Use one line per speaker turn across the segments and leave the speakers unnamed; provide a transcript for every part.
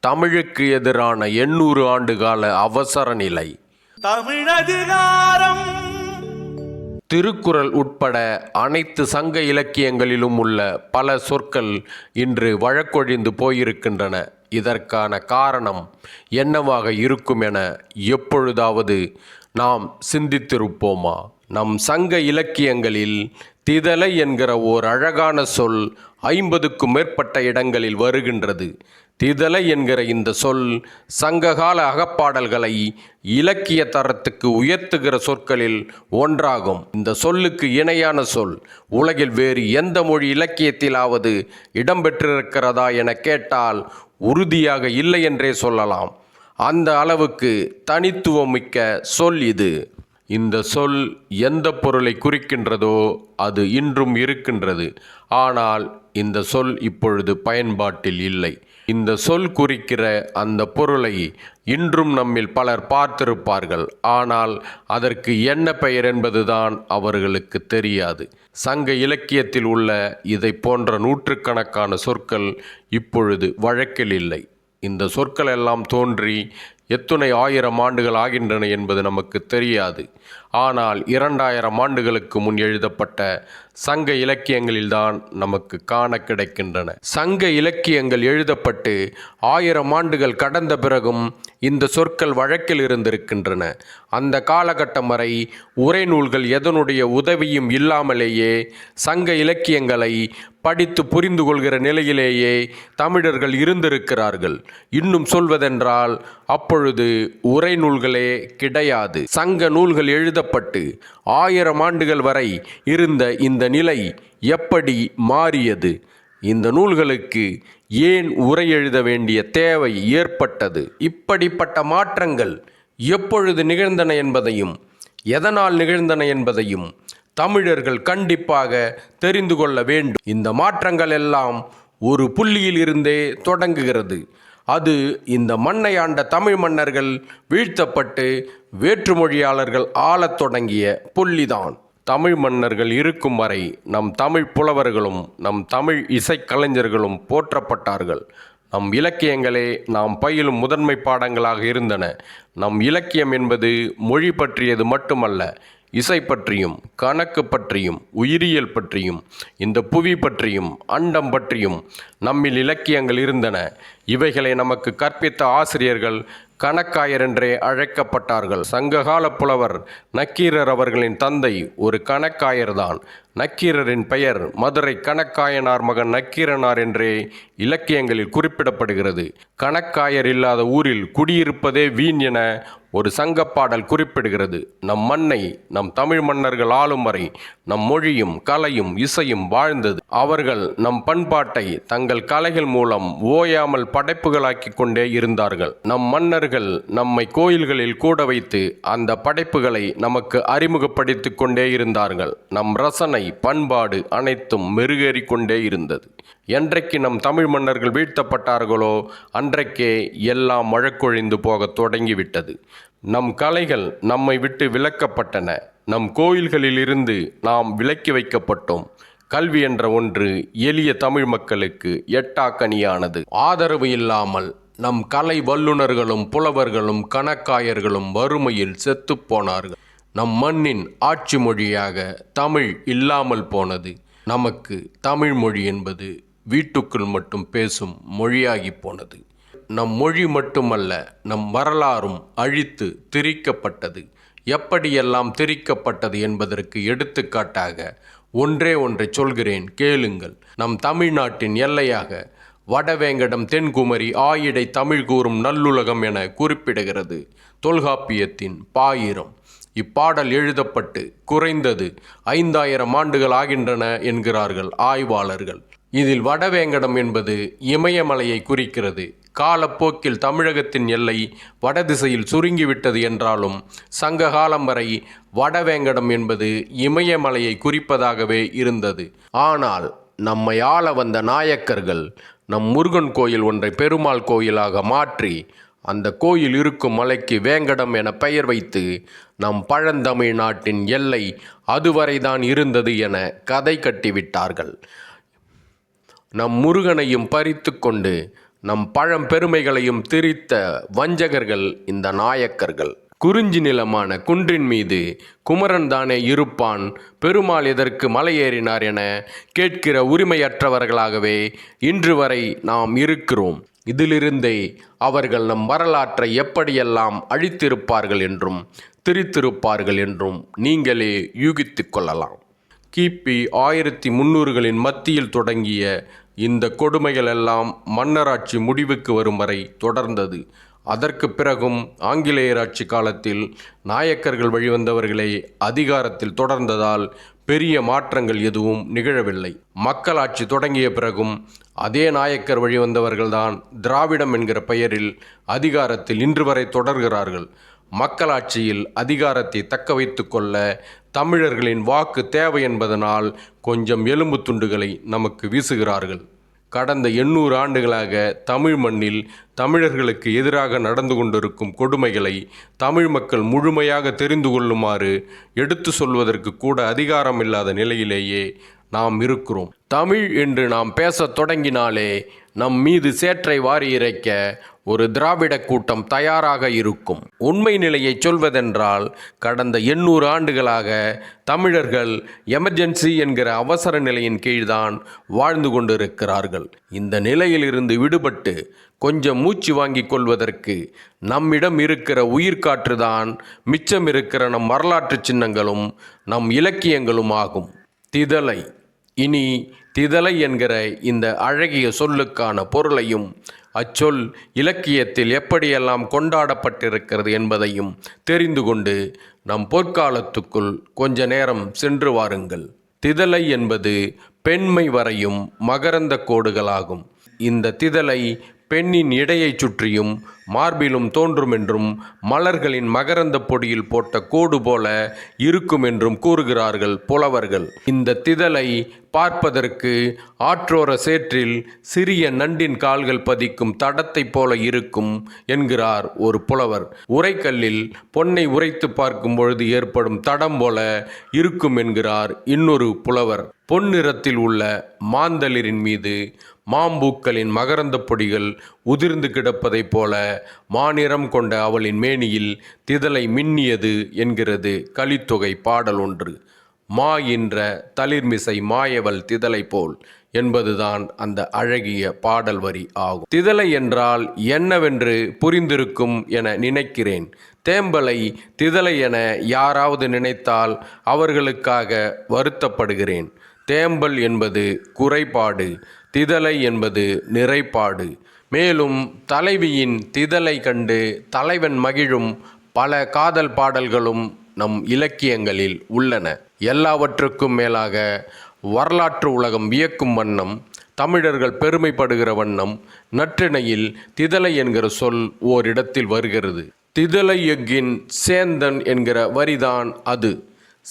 தமிழுக்கு எதிரான எண்ணூறு ஆண்டுகால அவசர நிலை.
தமிழதிகாரம்.
திருக்குறள் உட்பட அனைத்து சங்க இலக்கியங்களிலும் உள்ள பல சொற்கள் இன்று வழக்கொழிந்து போயிருக்கின்றன. இதற்கான காரணம் என்னவாக இருக்கும் என எப்பொழுதாவது நாம் சிந்தித்திருப்போமா? நம் சங்க இலக்கியங்களில் திதலை என்கிற ஓர் அழகான சொல் ஐம்பதுக்கும் மேற்பட்ட இடங்களில் வருகின்றது. திதலை என்கிற இந்த சொல் சங்ககால அகப்பாடல்களை இலக்கிய தரத்துக்கு உயர்த்துகிற சொற்களில் ஒன்றாகும். இந்த சொல்லுக்கு இணையான சொல் உலகில் வேறு எந்த மொழி இலக்கியத்திலாவது இடம்பெற்றிருக்கிறதா என கேட்டால் உறுதியாக இல்லை என்றே சொல்லலாம். அந்த அளவுக்கு தனித்துவம் மிக்க சொல் இது. இந்த சொல் எந்த பொருளை குறிக்கின்றதோ அது இன்றும் இருக்கின்றது. ஆனால் இந்த சொல் இப்பொழுது பயன்பாட்டில் இல்லை. இந்த சொல் குறிக்கிற அந்த பொருளை இன்றும் நம்மில் பலர் பார்த்திருப்பார்கள். ஆனால் அதற்கு என்ன பெயர் என்பதுதான் அவர்களுக்கு தெரியாது. சங்க இலக்கியத்தில் உள்ள இதை போன்ற நூற்றுக்கணக்கான சொற்கள் இப்பொழுது வழக்கில் இல்லை. இந்த சொற்கள் எல்லாம் தோன்றி எத்துணை ஆயிரம் ஆண்டுகள் ஆகின்றன என்பது நமக்கு தெரியாது. ஆனால் இரண்டாயிரம் ஆண்டுகளுக்கு முன் எழுதப்பட்ட சங்க இலக்கியங்களில்தான் நமக்கு காண கிடைக்கின்றன. சங்க இலக்கியங்கள் எழுதப்பட்டு ஆயிரம் ஆண்டுகள் கடந்த பிறகும் இந்த சொற்கள் வழக்கில் இருந்திருக்கின்றன. அந்த காலகட்டம் வரை உரைநூல்கள் எதனுடைய உதவியும் இல்லாமலேயே சங்க இலக்கியங்களை படித்து புரிந்து கொள்கிற நிலையிலேயே தமிழர்கள் இருந்திருக்கிறார்கள். இன்னும் சொல்வதென்றால் அப்பொழுது உரைநூல்களே கிடையாது. சங்க நூல்கள் எழுத எழுதப்பட்டு ஆயிரம் ஆண்டுகள் வரை இருந்த இந்த நிலை எப்படி மாறியது? இந்த நூல்களுக்கு ஏன் உரை எழுத வேண்டிய தேவை ஏற்பட்டது? இப்படிப்பட்ட மாற்றங்கள் எப்பொழுது நிகழ்ந்தன என்பதையும் எதனால் நிகழ்ந்தன என்பதையும் தமிழர்கள் கண்டிப்பாக தெரிந்து கொள்ள வேண்டும். இந்த மாற்றங்கள் எல்லாம் ஒரு புள்ளியில் இருந்தே தொடங்குகிறது. அது இந்த மண்ணை ஆண்ட தமிழ் மன்னர்கள் வீழ்த்தப்பட்டு வேற்றுமொழியாளர்கள் ஆளத் தொடங்கிய புள்ளிதான். தமிழ் மன்னர்கள் இருக்கும் வரை நம் தமிழ் புலவர்களும் நம் தமிழ் இசைக்கலைஞர்களும் போற்றப்பட்டார்கள். நம் இலக்கியங்களே நாம் பயிலும் முதன்மை பாடங்களாக இருந்தன. நம் இலக்கியம் என்பது மொழி பற்றியது மட்டுமல்ல இசை பற்றியும் கணக்கு பற்றியும் உயிரியல் பற்றியும் இந்த புவி பற்றியும் அண்டம் பற்றியும் நம்மில் இலக்கியங்கள் இருந்தன. இவைகளை நமக்கு கற்பித்த ஆசிரியர்கள் கணக்காயர் என்றே அழைக்கப்பட்டார்கள். சங்ககால புலவர் நக்கீரர் அவர்களின் தந்தை ஒரு கணக்காயர்தான். நக்கீரரின் பெயர் மதுரை கணக்காயனார் மகன் நக்கீரனார் என்றே இலக்கியங்களில் குறிப்பிடப்படுகிறது. கணக்காயர் இல்லாத ஊரில் குடியிருப்பதே வீண் என ஒரு சங்கப்பாடல் குறிப்பிடுகிறது. நம் மண்ணை நம் தமிழ் மன்னர்கள் ஆளும் வரை நம் மொழியும் கலையும் இசையும் வாழ்ந்தது. அவர்கள் நம் பண்பாட்டை தங்கள் கலைகள் மூலம் ஓயாமல் படைப்புகளாக்கி கொண்டே இருந்தார்கள். நம் மன்னர்கள் நம்மை கோயில்களில் கூட வைத்து அந்த படைப்புகளை நமக்கு அறிமுகப்படுத்திக் கொண்டே இருந்தார்கள். நம் ரசனை பண்பாடு அனைத்தும் மெருகேறி கொண்டே இருந்தது. என்றைக்கு நம் தமிழ் மன்னர்கள் வீழ்த்தப்பட்டார்களோ அன்றைக்கே எல்லாம் மழக்கொழிந்து போகத் தொடங்கிவிட்டது. நம் கலைகள் நம்மை விட்டு விலக்கப்பட்டன. நம் கோயில்களில் இருந்து நாம் விலக்கி வைக்கப்பட்டோம். கல்வி என்ற ஒன்று எளிய தமிழ் மக்களுக்கு எட்டாக்கனியானது. ஆதரவு இல்லாமல் நம் கலை வல்லுநர்களும் புலவர்களும் கணக்காயர்களும் வறுமையில் செத்துப்போனார்கள் நம் மண்ணின் ஆட்சி மொழியாக தமிழ் இல்லாமல் போனது. நமக்கு தமிழ் மொழி என்பது வீட்டுக்குள் மட்டும் பேசும் மொழியாகி போனது. நம் மொழி மட்டுமல்ல நம் வரலாறும் அழித்து திரிக்கப்பட்டது. எப்படியெல்லாம் திரிக்கப்பட்டது என்பதற்கு எடுத்துக்காட்டாக ஒன்றே ஒன்றை சொல்கிறேன் கேளுங்கள். நம் தமிழ்நாட்டின் எல்லையாக வடவேங்கடம் தென்குமரி ஆயிடை தமிழ் கூறும் நல்லுலகம் என குறிப்பிடுகிறது. தொல்காப்பியத்தின் பாயிரம். இப்பாடல் எழுதப்பட்டு குறைந்தது ஐந்தாயிரம் ஆண்டுகள் ஆகின்றன என்கிறார்கள் ஆய்வாளர்கள். இதில் வடவேங்கடம் என்பது இமயமலையை குறிக்கிறது. காலப்போக்கில் தமிழகத்தின் எல்லை வடதிசையில் சுருங்கிவிட்டது என்றாலும் சங்க காலம் வரை வடவேங்கடம் என்பது இமயமலையை குறிப்பதாகவே இருந்தது. ஆனால் நம்மை ஆள வந்த நாயக்கர்கள் நம் முருகன் கோயில் ஒன்றை பெருமாள் கோயிலாக மாற்றி அந்த கோயில் இருக்கும் மலைக்கு வேங்கடம் என பெயர் வைத்து நம் பழந்தமிழ் நாட்டின் எல்லை அதுவரைதான் இருந்தது என கதை கட்டிவிட்டார்கள். நம் முருகனையும் பறித்து கொண்டு நம் பழம்பெருமைகளையும் திரித்த வஞ்சகர்கள் இந்த நாயக்கர்கள். குறிஞ்சி நிலமான குன்றின் மீது குமரன் தானே இருப்பான் பெருமாள் எதற்கு மலையேறினார் என கேட்கிற உரிமையற்றவர்களாகவே இன்று வரை நாம் இருக்கிறோம். இதிலிருந்தே அவர்கள் நம் வரலாற்றை எப்படியெல்லாம் அழித்திருப்பார்கள் என்றும் திரித்திருப்பார்கள் என்றும் நீங்களே யூகித்து கொள்ளலாம். கிபி ஆயிரத்தி முன்னூறுகளின் மத்தியில் தொடங்கிய இந்த கொடுமைகளெல்லாம் மன்னராட்சி முடிவுக்கு வரும் வரை தொடர்ந்தது. அதற்கு பிறகும் ஆங்கிலேயர் ஆட்சி காலத்தில் நாயக்கர்கள் வழிவந்தவர்களே அதிகாரத்தில் தொடர்ந்ததால் பெரிய மாற்றங்கள் எதுவும் நிகழவில்லை. மக்களாட்சி தொடங்கிய பிறகும் அதே நாயக்கர் வழிவந்தவர்கள்தான் திராவிடம் என்கிற பெயரில் அதிகாரத்தில் இன்று வரை தொடர்கிறார்கள். மக்களாட்சியில் அதிகாரத்தை தக்க வைத்து கொள்ள தமிழர்களின் வாக்கு தேவை என்பதனால் கொஞ்சம் எலும்பு துண்டுகளை நமக்கு வீசுகிறார்கள். கடந்த எண்ணூறு ஆண்டுகளாக தமிழ் மண்ணில் தமிழர்களுக்கு எதிராக நடந்து கொண்டிருக்கும் கொடுமைகளை தமிழ் மக்கள் முழுமையாக தெரிந்து கொள்ளுமாறு எடுத்து சொல்வதற்கு கூட அதிகாரம் இல்லாத நிலையிலேயே நாம் இருக்கிறோம். தமிழ் என்று நாம் பேசத் தொடங்கினாலே நம் மீது சேற்றை வாரி இறைக்க ஒரு திராவிட கூட்டம் தயாராக இருக்கும். உண்மை நிலையை சொல்வதென்றால் கடந்த எண்ணூறு ஆண்டுகளாக தமிழர்கள் எமர்ஜென்சி என்கிற அவசர நிலையின் கீழ்தான் வாழ்ந்து கொண்டிருக்கிறார்கள். இந்த நிலையிலிருந்து விடுபட்டு கொஞ்சம் மூச்சு வாங்கிக் கொள்வதற்கு நம்மிடம் இருக்கிற உயிர்காற்றுதான் மிச்சம் இருக்கிற நம் வரலாற்று சின்னங்களும் நம் இலக்கியங்களும் ஆகும். திதலை. இனி திதலை என்கிற இந்த அழகிய சொல்லுக்கான பொருளையும் அச்சொல் இலக்கியத்தில் எப்படியெல்லாம் கொண்டாடப்பட்டிருக்கிறது என்பதையும் தெரிந்து கொண்டு நம் பொற்காலத்துக்குள் கொஞ்ச நேரம் சென்று வாருங்கள். திதலை என்பது பெண்மை வரையும் மகரந்த கோடுகளாகும். இந்த திதலை பெண்ணின் இடையைச் சுற்றியும் மார்பிலும் தோன்றும் என்றும் மலர்களின் மகரந்த பொடியில் போட்ட கோடு போல இருக்கும் என்றும் கூறுகிறார்கள் புலவர்கள். இந்த திதலை பார்ப்பதற்கு ஆற்றோர சேற்றில் சிறிய நண்டின் கால்கள் பதிக்கும் தடத்தைப் போல இருக்கும் என்கிறார் ஒரு புலவர். உரைக்கல்லில் பொன்னை உரைத்து பார்க்கும் பொழுது ஏற்படும் தடம் போல இருக்கும் என்கிறார் இன்னொரு புலவர். பொன்னிறத்தில் உள்ள மாந்தளிரின் மீது மாம்பூக்களின் மகரந்த பொடிகள் உதிர்ந்து கிடப்பதைப் போல மாநிறம் கொண்ட அவளின் மேனியில் திதலை மின்னியது என்கிறது கலித்தொகை பாடல் ஒன்று. மா என்ற தளிர்மிசை மாயவள் திதலை போல் என்பதுதான் அந்த அழகிய பாடல் வரி ஆகும். திதலை என்றால் என்னவென்று புரிந்திருக்கும் என நினைக்கிறேன். தேம்பலை திதலை என யாராவது நினைத்தால் அவர்களுக்காக வருத்தப்படுகிறேன். தேம்பல் என்பது குறைபாடு திதலை என்பது நிறைப்பாடு மேலும் தலைவியின் திதலை கண்டு தலைவன் மகிழும் பல காதல் பாடல்களும் நம் இலக்கியங்களில் உள்ளன. எல்லாவற்றுக்கும் மேலாக வரலாற்று உலகம் வியக்கும் வண்ணம் தமிழர்கள் பெருமைப்படுகிற வண்ணம் நற்றிணையில் திதலை என்கிற சொல் ஓரிடத்தில் வருகிறது. திதலை எஃகின் சேந்தன் என்கிற வரிதான் அது.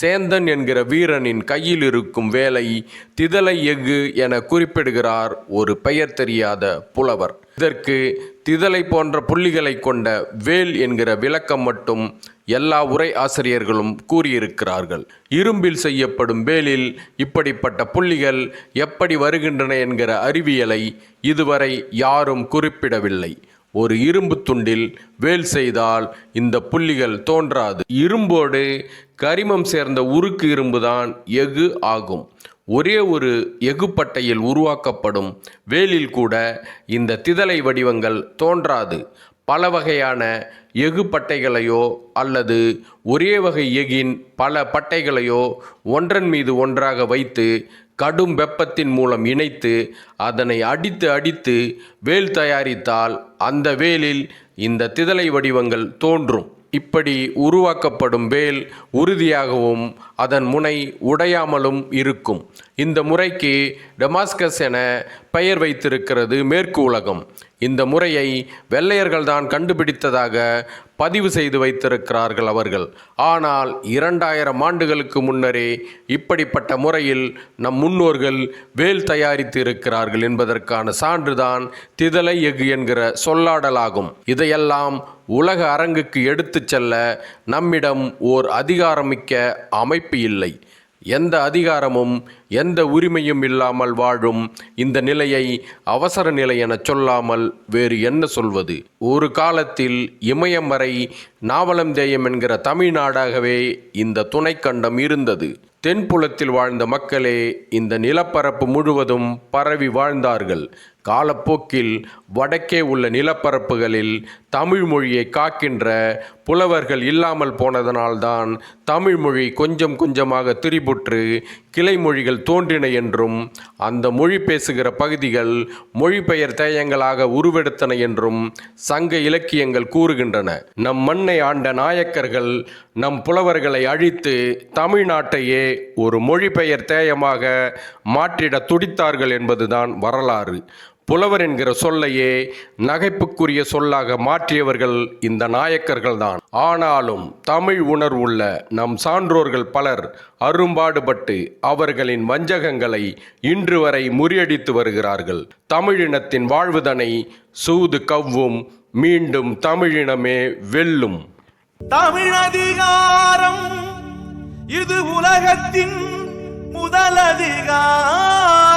சேந்தன் என்கிற வீரனின் கையில் இருக்கும் வேலை திதலை எஃகு என குறிப்பிடுகிறார் ஒரு பெயர் தெரியாத புலவர். இதற்கு திதலை போன்ற புள்ளிகளை கொண்ட வேல் என்கிற விளக்கம் மட்டும் எல்லா உரை ஆசிரியர்களும் கூறியிருக்கிறார்கள். இரும்பில் செய்யப்படும் வேலில் இப்படிப்பட்ட புள்ளிகள் எப்படி வருகின்றன என்கிற அறிவியலை இதுவரை யாரும் குறிப்பிடவில்லை. ஒரு இரும்பு துண்டில் வேல் செய்தால் இந்த புள்ளிகள் தோன்றாது. இரும்போடு கரிமம் சேர்ந்த உருக்கு இரும்புதான் எஃகு ஆகும். ஒரே ஒரு எஃகு பட்டையில் உருவாக்கப்படும் வேலில் கூட இந்த திதலை வடிவங்கள் தோன்றாது. பல வகையான எஃகு பட்டைகளையோ அல்லது ஒரே வகை எகின் பல பட்டைகளையோ ஒன்றன் மீது ஒன்றாக வைத்து கடும் வெப்பத்தின் மூலம் இணைத்து அதனை அடித்து அடித்து வேல் தயாரித்தால் அந்த வேலில் இந்த திதலை வடிவங்கள் தோன்றும். இப்படி உருவாக்கப்படும் வேல் உறுதியாகவும் அதன் முனை உடையாமலும் இருக்கும். இந்த முறைக்கு டெமாஸ்கஸ் என பெயர் வைத்திருக்கிறது மேற்கு உலகம். இந்த முறையை வெள்ளையர்கள்தான் கண்டுபிடித்ததாக பதிவு செய்து வைத்திருக்கிறார்கள் அவர்கள். ஆனால் இரண்டாயிரம் ஆண்டுகளுக்கு முன்னரே இப்படிப்பட்ட முறையில் நம் முன்னோர்கள் வேல் தயாரித்து இருக்கிறார்கள் என்பதற்கான சான்றுதான் திதலை எஃகு என்கிற சொல்லாடலாகும். இதையெல்லாம் உலக அரங்குக்கு எடுத்து செல்ல நம்மிடம் ஓர் அதிகாரமிக்க அமைப்பு இல்லை. எந்த அதிகாரமும் எந்த உரிமையும் இல்லாமல் வாழும் இந்த நிலையை அவசர நிலை என சொல்லாமல் வேறு என்ன சொல்வது? ஒரு காலத்தில் இமயம் வரை நாவலந்தேயம் என்கிற தமிழ்நாடாகவே இந்த துணைக்கண்டம் இருந்தது. தென்புலத்தில் வாழ்ந்த மக்களே இந்த நிலப்பரப்பு முழுவதும் பரவி வாழ்ந்தார்கள். காலப்போக்கில் வடக்கே உள்ள நிலப்பரப்புகளில் தமிழ் மொழியை காக்கின்ற புலவர்கள் இல்லாமல் போனதனால்தான் தமிழ் மொழி கொஞ்சம் கொஞ்சமாக திரிபுற்று கிளை மொழிகள் தோன்றின என்றும் அந்த மொழி பேசுகிற பகுதிகள் மொழிபெயர் தேயங்களாக உருவெடுத்தன என்றும் சங்க இலக்கியங்கள் கூறுகின்றன. நம் மண்ணை ஆண்ட நாயக்கர்கள் நம் புலவர்களை அழித்து தமிழ்நாட்டையே ஒரு மொழிபெயர் தேயமாக மாற்றிட துடித்தார்கள் என்பதுதான் வரலாறு. புலவர் என்கிற சொல்லையே நகைப்புக்குரிய சொல்லாக மாற்றியவர்கள் இந்த நாயக்கர்கள்தான். ஆனாலும் தமிழ் உணர்வுள்ள நம் சான்றோர்கள் பலர் அரும்பாடுபட்டு அவர்களின் வஞ்சகங்களை இன்று வரை முறியடித்து வருகிறார்கள். தமிழினத்தின் வாழ்வுதனை சூது கவ்வும் மீண்டும் தமிழினமே வெல்லும்.
தமிழ் அதிகாரம் இது உலகத்தின் முதல் அதிகாரம்.